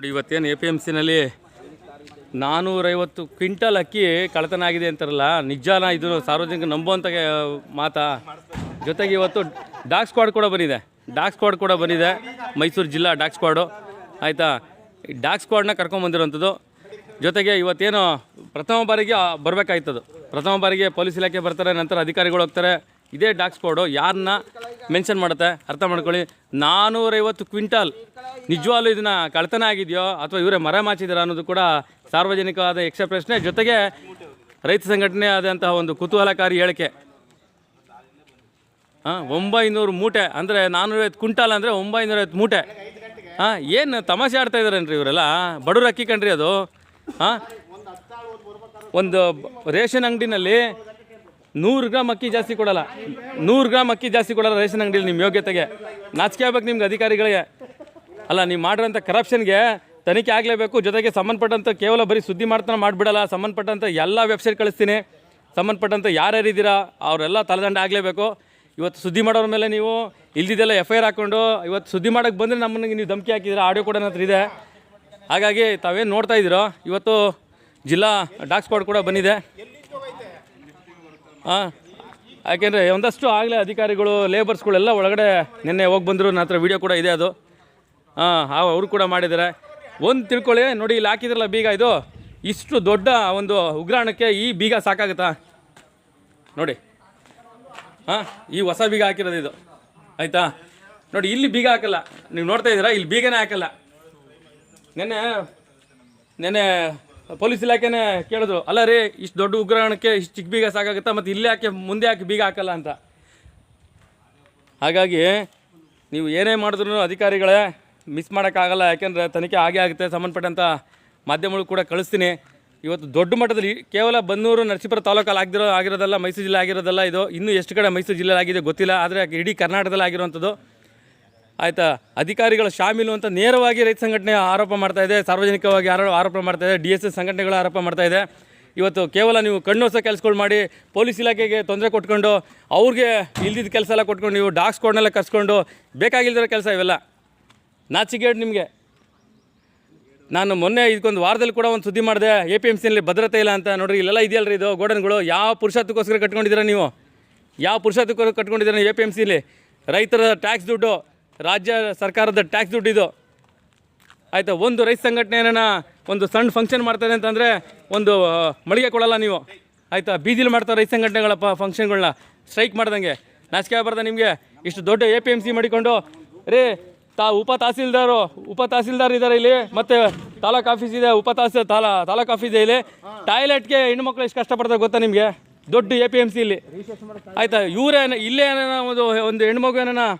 ನೋಡಿ, ಇವತ್ತೇನು A P M ಸಿನಲ್ಲಿ ನಾನ್ನೂರೈವತ್ತು ಕ್ವಿಂಟಲ್ ಅಕ್ಕಿ ಕಳತನ ಆಗಿದೆ ಅಂತಾರಲ್ಲ, ನಿಜಾನ ಇದು ಸಾರ್ವಜನಿಕ ನಂಬುವಂಥ ಮಾತಾ. ಜೊತೆಗೆ ಇವತ್ತು ಡಾಕ್ ಸ್ಕ್ವಾಡ್ ಕೂಡ ಬಂದಿದೆ. ಡಾಕ್ ಸ್ಕ್ವಾಡ್ ಕೂಡ ಬಂದಿದೆ. ಮೈಸೂರು ಜಿಲ್ಲಾ ಡಾಕ್ ಸ್ಕ್ವಾಡು. ಆಯಿತಾ? ಡಾಕ್ ಸ್ಕ್ವಾಡ್ನ ಕರ್ಕೊಂಬಂದಿರೋಂಥದ್ದು ಜೊತೆಗೆ ಇವತ್ತೇನು ಪ್ರಥಮ ಬಾರಿಗೆ ಬರಬೇಕಾಯ್ತದು. ಪ್ರಥಮ ಬಾರಿಗೆ ಪೊಲೀಸ್ ಇಲಾಖೆ ಬರ್ತಾರೆ, ನಂತರ ಅಧಿಕಾರಿಗಳು ಹೋಗ್ತಾರೆ. ಇದೇ ಡಾಕ್ ಸ್ಕ್ವಾಡು. ಯಾರನ್ನ ಮೆನ್ಷನ್ ಮಾಡುತ್ತೆ, ಅರ್ಥ ಮಾಡ್ಕೊಳ್ಳಿ. ನಾನ್ನೂರೈವತ್ತು ಕ್ವಿಂಟಾಲ್ ನಿಜವಾಗ್ಲೂ ಇದನ್ನ ಕಳ್ತನ ಆಗಿದೆಯೋ, ಅಥವಾ ಇವರೇ ಮರ ಮಾಚಿದಾರ ಅನ್ನೋದು ಕೂಡ ಸಾರ್ವಜನಿಕವಾದ ಯಕ್ಷ ಪ್ರಶ್ನೆ. ಜೊತೆಗೆ ರೈತ ಸಂಘಟನೆ ಆದಂತಹ ಒಂದು ಕುತೂಹಲಕಾರಿ ಹೇಳಿಕೆ. ಹಾಂ, ಒಂಬೈನೂರು ಮೂಟೆ ಅಂದರೆ ನಾನ್ನೂರೈವತ್ತು ಕ್ವಿಂಟಾಲ್ ಅಂದರೆ ಒಂಬೈನೂರೈವತ್ತು ಮೂಟೆ. ಹಾಂ, ಏನು ತಮಾಷೆ ಆಡ್ತಾ ಇದಾರೇನ್ರಿ ಇವರೆಲ್ಲ? ಬಡವ್ರ ಅಕ್ಕಿ ಕಣ್ರಿ ಅದು. ಹಾಂ, ಒಂದು ರೇಷನ್ ಅಂಗಡಿನಲ್ಲಿ ನೂರು ಗ್ರಾಮ್ ಅಕ್ಕಿ ಜಾಸ್ತಿ ಕೊಡಲ್ಲ. ನೂರು ಗ್ರಾಮ್ ಅಕ್ಕಿ ಜಾಸ್ತಿ ಕೊಡಲ್ಲ ರೇಷನ್ ಅಂಗಡಿಲಿ ನಿಮ್ಮ ಯೋಗ್ಯತೆಗೆ. ನಾಚಿಕೆ ಆಗ್ಬೇಕು ನಿಮ್ಗೆ ಅಧಿಕಾರಿಗಳಿಗೆ. ಅಲ್ಲ, ನೀವು ಮಾಡಿರೋಂಥ ಕರಪ್ಷನ್ಗೆ ತನಿಖೆ ಆಗಲೇಬೇಕು. ಜೊತೆಗೆ ಸಂಬಂಧಪಟ್ಟಂಥ ಕೇವಲ ಬರೀ ಸುದ್ದಿ ಮಾಡ್ತಾನೆ ಮಾಡಿಬಿಡಲ್ಲ. ಸಂಬಂಧಪಟ್ಟಂಥ ಎಲ್ಲ ವೆಬ್ಸೈಟ್ ಕಳಿಸ್ತೀನಿ. ಸಂಬಂಧಪಟ್ಟಂಥ ಯಾರ್ಯಾರಿದ್ದೀರಾ ಅವರೆಲ್ಲ ತಲೆದಂಡ ಆಗಲೇಬೇಕು. ಇವತ್ತು ಸುದ್ದಿ ಮಾಡೋರ ಮೇಲೆ ನೀವು ಇಲ್ದಿದ್ದೆಲ್ಲ ಎಫ್ ಐ ಆರ್ ಹಾಕ್ಕೊಂಡು ಇವತ್ತು ಸುದ್ದಿ ಮಾಡೋಕ್ಕೆ ಬಂದರೆ ನಮ್ಮನ್ನ ನೀವು ಧಮಕಿ ಹಾಕಿದ್ದೀರಾ ಆಡಿಯೋ ಕೂಡ ಹತ್ರ ಇದೆ. ಹಾಗಾಗಿ ತಾವೇನು ನೋಡ್ತಾ ಇದ್ದೀರೋ, ಇವತ್ತು ಜಿಲ್ಲಾ ಡಾಕ್ ಸ್ಕ್ವಾಡ್ ಕೂಡ ಬಂದಿದೆ. ಹಾಂ. ಯಾಕೆಂದರೆ ಒಂದಷ್ಟು ಆಗಲೇ ಅಧಿಕಾರಿಗಳು ಲೇಬರ್ಸ್ಗಳೆಲ್ಲ ಒಳಗಡೆ ನಿನ್ನೆ ಹೋಗಿ ಬಂದರು. ನನ್ನ ಹತ್ರ ವೀಡಿಯೋ ಕೂಡ ಇದೆ ಅದು. ಹಾಂ ಅವರು ಕೂಡ ಮಾಡಿದ್ದಾರೆ. ಒಂದು ತಿಳ್ಕೊಳ್ಳಿ. ನೋಡಿ, ಇಲ್ಲಿ ಹಾಕಿದ್ರಲ್ಲ ಬೀಗ ಇದು. ಇಷ್ಟು ದೊಡ್ಡ ಒಂದು ಉಗ್ರಾಣಕ್ಕೆ ಈ ಬೀಗ ಸಾಕಾಗುತ್ತಾ? ನೋಡಿ. ಹಾಂ, ಈ ಹೊಸ ಬೀಗ ಹಾಕಿರೋದು ಇದು. ಆಯಿತಾ? ನೋಡಿ, ಇಲ್ಲಿ ಬೀಗ ಹಾಕಲ್ಲ. ನೀವು ನೋಡ್ತಾ ಇದ್ದೀರಾ? ಇಲ್ಲಿ ಬೀಗನೇ ಹಾಕಲ್ಲ. ನೆನ್ನೆ ನೆನ್ನೆ ಪೊಲೀಸ್ ಇಲಾಖೆನೇ ಕೇಳಿದ್ರು, ಅಲ್ಲ ರೀ, ಇಷ್ಟು ದೊಡ್ಡ ಉಗ್ರಹಣಕ್ಕೆ ಇಷ್ಟು ಚಿಕ್ಕ ಬೀಗ ಸಾಕಾಗುತ್ತಾ? ಮತ್ತು ಇಲ್ಲಿ ಯಾಕೆ ಮುಂದೆ ಯಾಕೆ ಬೀಗ ಹಾಕಲ್ಲ? ಅಂತ. ಹಾಗಾಗಿ ನೀವು ಏನೇ ಮಾಡಿದ್ರು ಅಧಿಕಾರಿಗಳೇ ಮಿಸ್ ಮಾಡೋಕ್ಕಾಗಲ್ಲ, ಯಾಕೆಂದರೆ ತನಿಖೆ ಆಗೇ ಆಗುತ್ತೆ. ಸಂಬಂಧಪಟ್ಟಂಥ ಮಾಧ್ಯಮಗಳು ಕೂಡ ಕಳಿಸ್ತೀನಿ. ಇವತ್ತು ದೊಡ್ಡ ಮಟ್ಟದಲ್ಲಿ ಕೇವಲ ಬನ್ನೂರು ನರಸೀಪುರ ತಾಲೂಕಲ್ಲಿ ಆಗಿರೋ ಆಗಿರೋದಲ್ಲ, ಮೈಸೂರು ಜಿಲ್ಲೆ ಆಗಿರೋದಲ್ಲ, ಇದು ಇನ್ನೂ ಎಷ್ಟು ಕಡೆ ಮೈಸೂರು ಜಿಲ್ಲೆಯಲ್ಲಿ ಆಗಿದೆ ಗೊತ್ತಿಲ್ಲ. ಆದರೆ ಇಡೀ ಕರ್ನಾಟಕದಲ್ಲಿ ಆಗಿರುವಂಥದ್ದು ಆಯಿತಾ? ಅಧಿಕಾರಿಗಳ ಶಾಮೀಲು ಅಂತ ನೇರವಾಗಿ ರೈತ ಸಂಘಟನೆ ಆರೋಪ ಮಾಡ್ತಾ ಇದೆ. ಸಾರ್ವಜನಿಕವಾಗಿ ಆರೋ ಆರೋಪ ಮಾಡ್ತಾ ಇದೆ. ಡಿ ಎಸ್ ಎಸ್ ಸಂಘಟನೆಗಳು ಆರೋಪ ಮಾಡ್ತಾ ಇದೆ. ಇವತ್ತು ಕೇವಲ ನೀವು ಕಣ್ಣೋಸ ಕೆಲಸಗಳು ಮಾಡಿ ಪೊಲೀಸ್ ಇಲಾಖೆಗೆ ತೊಂದರೆ ಕೊಟ್ಕೊಂಡು, ಅವ್ರಿಗೆ ಇಲ್ದಿದ್ದ ಕೆಲಸ ಎಲ್ಲ ಕೊಟ್ಕೊಂಡು, ನೀವು ಡಾಕ್ಸ್ ಕೋಡ್ನೆಲ್ಲ ಕರ್ಸ್ಕೊಂಡು ಬೇಕಾಗಿಲ್ದಿರೋ ಕೆಲಸ ಇವೆಲ್ಲ. ನಾಚಿಗೇಡ್ ನಿಮಗೆ. ನಾನು ಮೊನ್ನೆ ಇದಕ್ಕೊಂದು ವಾರದಲ್ಲಿ ಕೂಡ ಒಂದು ಸುದ್ದಿ ಮಾಡಿದೆ. ಎ ಪಿ ಎಂ ಸಿನಲ್ಲಿ ಭದ್ರತೆ ಇಲ್ಲ ಅಂತ. ನೋಡ್ರಿ, ಇಲ್ಲೆಲ್ಲ ಇದೆಯಲ್ಲ ಇದು ಗೋಡನ್ಗಳು. ಯಾವ ಪುರುಷತ್ವಕ್ಕೋಸ್ಕರ ಕಟ್ಕೊಂಡಿದ್ದೀರಾ ನೀವು? ಯಾವ ಪುರುಷತ್ವಕ್ಕೋಸ್ಕರ ಕಟ್ಕೊಂಡಿದ್ದೀರಾ ಎ ಪಿ ಎಂ ಸಿಲಿ? ರೈತರ ಟ್ಯಾಕ್ಸ್ ದುಡ್ಡು. ರಾಜ್ಯ ಸರ್ಕಾರದ ಟ್ಯಾಕ್ಸ್ ದುಡ್ಡು ಇದು. ಆಯಿತಾ ಒಂದು ರೈತ ಸಂಘಟನೆ ಏನಾನ ಒಂದು ಸಣ್ಣ ಫಂಕ್ಷನ್ ಮಾಡ್ತಾರೆ ಅಂತಂದರೆ ಒಂದು ಮಳಿಗೆ ಕೊಡಲ್ಲ ನೀವು. ಆಯಿತಾ ಬೀದಿಲಿ ಮಾಡ್ತಾರೆ ರೈತ ಸಂಘಟನೆಗಳ ಪ ಫಂಕ್ಷನ್ಗಳನ್ನ ಸ್ಟ್ರೈಕ್ ಮಾಡ್ದಂಗೆ. ನಾಚಿಕೆ ಆಗ್ಬಾರ್ದ ನಿಮಗೆ? ಇಷ್ಟು ದೊಡ್ಡ ಎ ಪಿ ಎಂ ಸಿ ಮಾಡಿಕೊಂಡು ರೀ ತಾ ಉಪ ತಹಸೀಲ್ದಾರು ಉಪ ತಹಸೀಲ್ದಾರ್ ಇದ್ದಾರೆ ಇಲ್ಲಿ ಮತ್ತು ತಾಲೂಕ್ ಆಫೀಸ್ ಇದೆ ಉಪ ತಹಸೀಲ್ ತಾಲಾ ತಾಲೂಕ್ ಆಫೀಸ್ ಇದೆ ಇಲ್ಲಿ. ಟಾಯ್ಲೆಟ್ಗೆ ಹೆಣ್ಮಕ್ಳು ಎಷ್ಟು ಕಷ್ಟಪಡ್ತಾರೆ ಗೊತ್ತಾ ನಿಮಗೆ? ದೊಡ್ಡ ಎ ಪಿ ಎಂ ಸಿ ಇಲ್ಲಿ. ಆಯಿತಾ ಇವರೇನ ಇಲ್ಲೇ ಏನೋ ಒಂದು ಒಂದು ಹೆಣ್ಮಗು ಏನಾನ ಆ,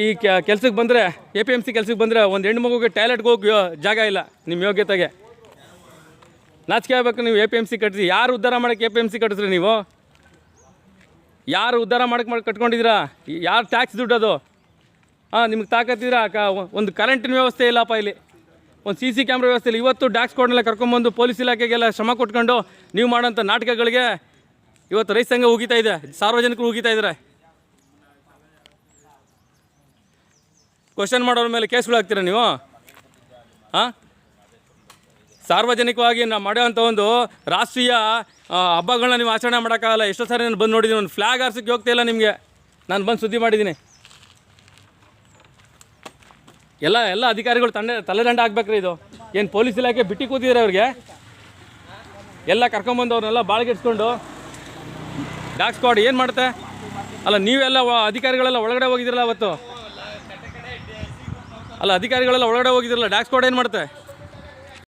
ಈ ಕೆಲ್ಸಕ್ಕೆ ಬಂದರೆ ಎ ಪಿ ಎಂ ಸಿ ಕೆಲ್ಸಕ್ಕೆ ಬಂದರೆ ಒಂದು ಹೆಣ್ಣು ಮಗುಗೆ ಟಾಯ್ಲೆಟ್ಗೆ ಹೋಗಿ ಜಾಗ ಇಲ್ಲ ನಿಮ್ಮ ಯೋಗ್ಯತೆಗೆ. ನಾಚಿಕೆ ಆಗ್ಬೇಕು ನೀವು ಎ ಪಿ ಎಂ ಸಿ ಕಟ್ಟಿಸಿ ಯಾರು ಉದ್ಧಾರ ಮಾಡೋಕ್ಕೆ ಎ ಪಿ ಎಂ ಸಿ ಕಟ್ಟಿಸ್ರಿ ನೀವು? ಯಾರು ಉದ್ಧಾರ ಮಾಡಕ್ಕೆ ಮಾಡಿ ಕಟ್ಕೊಂಡಿದ್ದೀರಾ? ಯಾರು ಟ್ಯಾಕ್ಸ್ ದುಡ್ಡು ಅದು? ಹಾಂ ನಿಮ್ಗೆ ತಾಕತ್ತಿದ್ದೀರಾ ಕ, ಒಂದು ಕರೆಂಟಿನ ವ್ಯವಸ್ಥೆ ಇಲ್ಲಪ್ಪ ಇಲ್ಲಿ. ಒಂದು ಸಿ ಸಿ ಕ್ಯಾಮ್ರಾ ವ್ಯವಸ್ಥೆ ಇಲ್ಲ. ಇವತ್ತು ಡ್ಯಾಕ್ಸ್ ಕೋಡ್ನೆಲ್ಲ ಕರ್ಕೊಂಬಂದು ಪೊಲೀಸ್ ಇಲಾಖೆಗೆಲ್ಲ ಶ್ರಮ ಕೊಟ್ಕೊಂಡು ನೀವು ಮಾಡೋಂಥ ನಾಟಕಗಳಿಗೆ ಇವತ್ತು ರೈತ ಸಂಘ ಉಗಿತಾ ಇದೆ. ಸಾರ್ವಜನಿಕರು ಉಗಿತಾ ಇದ್ದಾರೆ. ಕ್ವಶನ್ ಮಾಡೋರ ಮೇಲೆ ಕೇಸ್ಗಳು ಹಾಕ್ತೀರಾ ನೀವು? ಹಾಂ? ಸಾರ್ವಜನಿಕವಾಗಿ ನಾವು ಮಾಡೋವಂಥ ಒಂದು ರಾಷ್ಟ್ರೀಯ ಹಬ್ಬಗಳನ್ನ ನೀವು ಆಚರಣೆ ಮಾಡೋಕ್ಕಾಗಲ್ಲ. ಎಷ್ಟೋ ಸಾರಿ ನಾನು ಬಂದು ನೋಡಿದ್ದೀನಿ ಒಂದು ಫ್ಲಾಗ್ ಆರ್ಸೋಕ್ಕೆ ಹೋಗ್ತಾ ಇಲ್ಲ ನಿಮಗೆ. ನಾನು ಬಂದು ಸುದ್ದಿ ಮಾಡಿದ್ದೀನಿ ಎಲ್ಲ ಎಲ್ಲ ಅಧಿಕಾರಿಗಳು ತಂಡ, ತಲೆದಂಡ ಆಗ್ಬೇಕ್ರಿ ಇದು. ಏನು ಪೊಲೀಸ್ ಇಲಾಖೆ ಬಿಟ್ಟು ಕೂತಿದ್ದಾರೆ ಅವ್ರಿಗೆ? ಎಲ್ಲ ಕರ್ಕೊಂಬಂದು ಅವ್ರನ್ನೆಲ್ಲ ಬಾಳ್ಗೆಡ್ಸ್ಕೊಂಡು ಡಾಕ್ ಸ್ಕ್ವಾಡ್ ಏನು ಮಾಡುತ್ತೆ? ಅಲ್ಲ, ನೀವೆಲ್ಲ ಅಧಿಕಾರಿಗಳೆಲ್ಲ ಒಳಗಡೆ ಹೋಗಿದ್ದೀರಲ್ಲ ಅವತ್ತು? ಅಲ್ಲ ಅಧಿಕಾರಿಗಳೆಲ್ಲ ಒಳಗಡೆ ಹೋಗಿದ್ರಲ್ಲ ಡ್ಯಾಕ್ಸ್ ಕೋಡ್ ಏನು ಮಾಡುತ್ತೆ